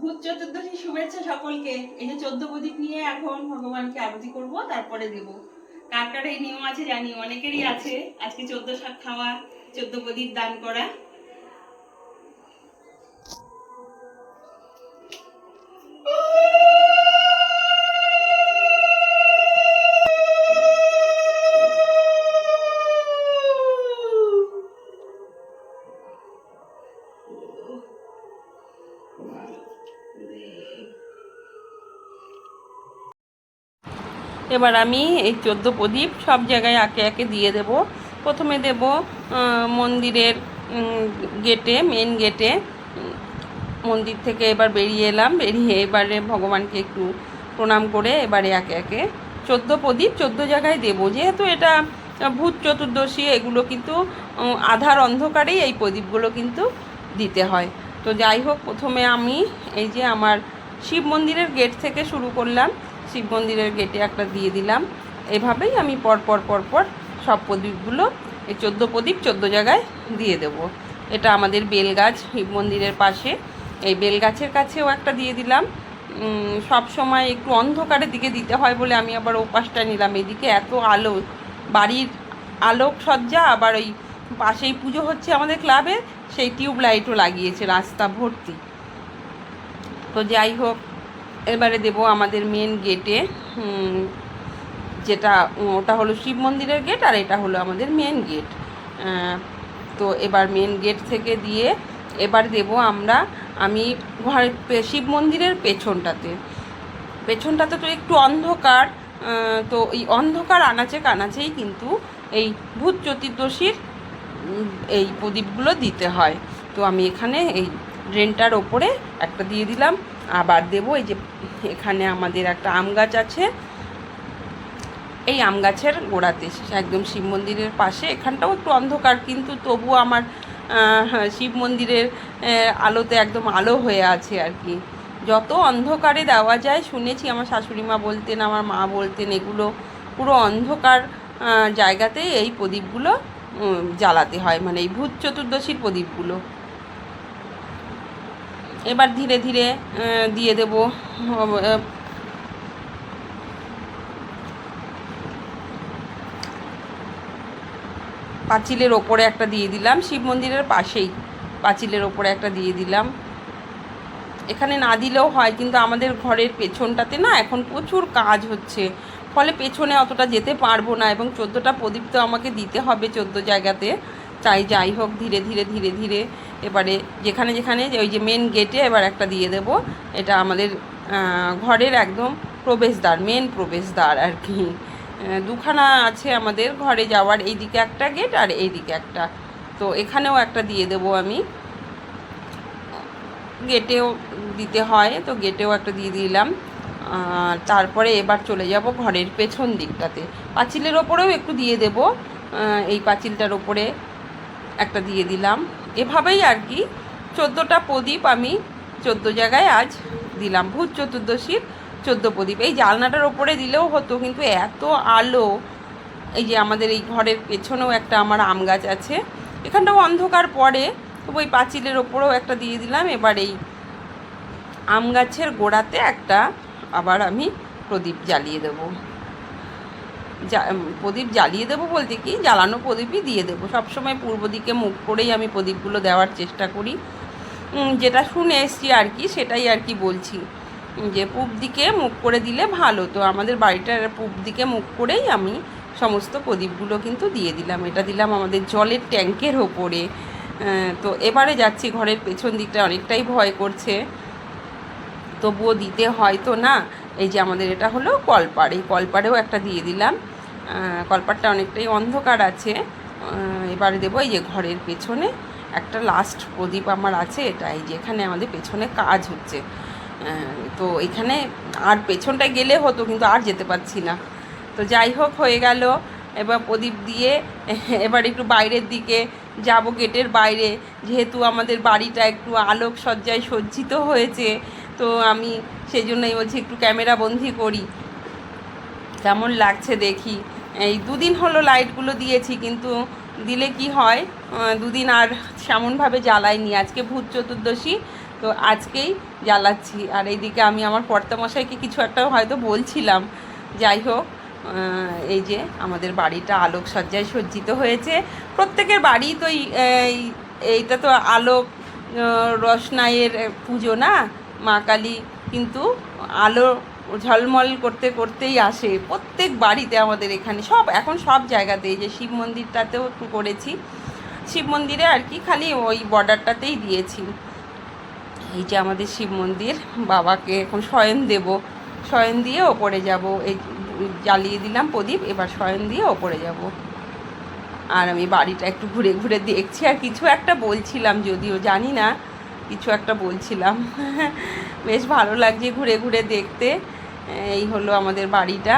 ভূত চতুর্দশী শুভেচ্ছা সকলকে। এই যে চোদ্দ প্রদীপ নিয়ে এখন ভগবানকে আরতি করব, তারপরে দেব। কার কার এই নিয়ম আছে জানি, অনেকেরই আছে। আজকে চোদ্দ শাক খাওয়া, চোদ্দ প্রদীপ দান করা। এবার আমি এই চোদ্দ প্রদীপ সব জায়গায় একে একে দিয়ে দেব। প্রথমে দেব মন্দিরের গেটে মেন গেটে। মন্দির থেকে এবার বেরিয়ে এলাম, বেরিয়ে এবারে ভগবানকে একটু প্রণাম করে এবারে একে একে চোদ্দ প্রদীপ চোদ্দ জায়গায় দেবো। যেহেতু এটা ভূত চতুর্দশী, এগুলো কিন্তু আধার অন্ধকারেই এই প্রদীপগুলো কিন্তু দিতে হয়। তো যাই হোক, প্রথমে আমি এই যে আমার শিব মন্দিরের গেট থেকে শুরু করলাম। শিব মন্দিরের গেটে একটা দিয়ে দিলাম। এভাবেই আমি পরপর পরপর সব প্রদীপগুলো এই চোদ্দ প্রদীপ চোদ্দ জায়গায় দিয়ে দেব। এটা আমাদের বেলগাছ শিব মন্দিরের পাশে। এই বেলগাছের কাছেও একটা দিয়ে দিলাম। সব সময় একটু অন্ধকারের দিকে দিতে হয় বলে আমি আবার ওপাশটা নিলাম। এদিকে এত আলো, বাড়ির আলোক সজ্জা আবার ওই পাশেই পুজো হচ্ছে আমাদের ক্লাবে, সেই টিউব লাইটও লাগিয়েছে রাস্তা ভর্তি। তো যাই হোক এবারে দেব আমাদের মেন গেটে যেটা, ওটা হলো শিব মন্দিরের গেট আর এটা হলো আমাদের মেন গেট তো এবার মেন গেট থেকে দিয়ে এবার দেব আমরা, আমি ঘর পে- শিব মন্দিরের পেছনটাতে। পেছনটাতে তো একটু অন্ধকার তো এই অন্ধকার আনাচে কানাচেই কিন্তু এই ভূত চতুর্দশীর এই প্রদীপগুলো দিতে হয়। তো আমি এখানে এই ড্রেনটার ওপরে একটা দিয়ে দিলাম। আবার দেব। এই যে এখানে আমাদের একটা আম গাছ আছে। এই আম গাছের গোড়াতে একদম শিব মন্দিরের পাশে। এখানটাও একটু অন্ধকার কিন্তু তবুও আমার শিব মন্দিরের আলোতে একদম আলো হয়ে আছে আর কি। যত অন্ধকারে দেওয়া যায় শুনেছি আমার শাশুড়ি মা বলতেন আমার মা বলতেন এগুলো পুরো অন্ধকার আহ, জায়গাতেই এই প্রদীপগুলো জ্বালাতে হয়। মানে এই ভূত চতুর্দশীর প্রদীপগুলো। এবার ধীরে ধীরে দিয়ে দেব পাঁচিলের ওপরে একটা দিয়ে দিলাম, শিব মন্দিরের পাশেই পাঁচিলের ওপরে একটা দিয়ে দিলাম। এখানে না দিলেও হয়, কিন্তু আমাদের ঘরের পেছনটাতে না এখন প্রচুর কাজ হচ্ছে। ফলে পেছনে অতটা যেতে পারব না, এবং চোদ্দোটা প্রদীপ তো আমাকে দিতে হবে চোদ্দ জায়গাতে। চাই, যাই হোক, ধীরে ধীরে ধীরে ধীরে। এবারে যেখানে যেখানে, ওই যে মেন গেটে এবার একটা দিয়ে দেব। এটা আমাদের ঘরের একদম প্রবেশদ্বার মেন প্রবেশদ্বার আর কি। দুখানা আছে আমাদের ঘরে যাওয়ার, এইদিকে একটা গেট আর এইদিকে একটা। তো এখানেও একটা দিয়ে দেবো আমি। গেটেও দিতে হয়, তো গেটেও একটা দিয়ে দিলাম। তারপরে এবার চলে যাব ঘরের পেছন দিকটাতে। পাঁচিলের ওপরেও একটু দিয়ে দেব এই পাঁচিলটার ওপরে। একটা দিয়ে দিলাম। এভাবেই আর কি চোদ্দোটা প্রদীপ আমি চোদ্দ জায়গায় আজ দিলাম। ভূত চতুর্দশীর চোদ্দ প্রদীপ। এই জালনাটার ওপরে দিলেও হতো, কিন্তু এত আলো, এই যে আমাদের এই ঘরের পেছনেও একটা আমার আম গাছ আছে। এখানটাও অন্ধকার পড়ে, তবু ওই পাঁচিলের ওপরেও একটা দিয়ে দিলাম। এবার এই আম গাছের গোড়াতে একটা আবার আমি প্রদীপ জ্বালিয়ে দেবো। প্রদীপ জ্বালিয়ে দেবো বলতে কি? জ্বালানো প্রদীপই দিয়ে দেবো। সবসময় পূর্ব দিকে মুখ করেই আমি প্রদীপগুলো দেওয়ার চেষ্টা করি। যেটা শুনে এসছি আর কি, সেটাই আর কি বলছি। যে পূব দিকে মুখ করে দিলে ভালো। তো আমাদের বাড়িটার পূব দিকে মুখ করেই আমি সমস্ত প্রদীপগুলো কিন্তু দিয়ে দিলাম। এটা দিলাম আমাদের জলের ট্যাঙ্কের ওপরে। তো এবারে যাচ্ছি ঘরের পেছন দিকটা অনেকটাই ভয় করছে। তবুও দিতে হয় তো না। এই যে আমাদের এটা হলো কলপাড়। এই কলপাড়েও একটা দিয়ে দিলাম। আহ, কলপাড়টা অনেকটাই অন্ধকার আছে। এবারে দেবো এই যে ঘরের পেছনে একটা লাস্ট প্রদীপ আমার আছে এটা এই যে এখানে আমাদের পেছনে কাজ হচ্ছে। তো এখানে আর পেছনটায় গেলে হতো কিন্তু আর যেতে পারছি না। তো যাই হোক হয়ে গেল। এবার প্রদীপ দিয়ে এবার একটু বাইরের দিকে যাব গেটের বাইরে। যেহেতু আমাদের বাড়িটা একটু আলোক সজ্জায় সজ্জিত হয়েছে তো আমি সেই জন্যই বলছি একটু ক্যামেরা বন্দি করি। কেমন লাগছে দেখি। এই দুদিন হলো লাইটগুলো দিয়েছি কিন্তু দিলে কি হয়? দুদিন আর সেমনভাবে জ্বালাইনি। আজকে ভূত চতুর্দশী তো আজকেই জ্বালাচ্ছি। আর এইদিকে আমি আমার কর্তামশাইকে কিছু একটা হয়তো বলছিলাম। যাই হোক এই যে আমাদের বাড়িটা আলোকসজ্জায় সজ্জিত হয়েছে। প্রত্যেকের বাড়ি তো এই- এই- এইটা তো আলোক আহ, রসনাইয়ের পুজো না মা কালী কিন্তু আলো ঝলমল করতে করতেই আসে। প্রত্যেক বাড়িতে আমাদের এখানে সব, এখন সব জায়গাতে যে শিব মন্দিরটাতেও একটু করেছি। শিব মন্দিরে আর কি, খালি ওই বর্ডারটাতেই দিয়েছি। এই যে আমাদের শিব মন্দির, বাবাকে এখন শয়ন দেব। শয়ন দিয়ে ওপরে যাব, এই জ্বালিয়ে দিলাম প্রদীপ, এবার শয়ন দিয়ে ওপরে যাব। আর আমি বাড়িটা একটু ঘুরে ঘুরে দেখছি, আর কিছু একটা বলছিলাম যদিও জানি না, কিছু একটা বলছিলাম। বেশ ভালো লাগছে ঘুরে ঘুরে দেখতে। এই হলো আমাদের বাড়িটা।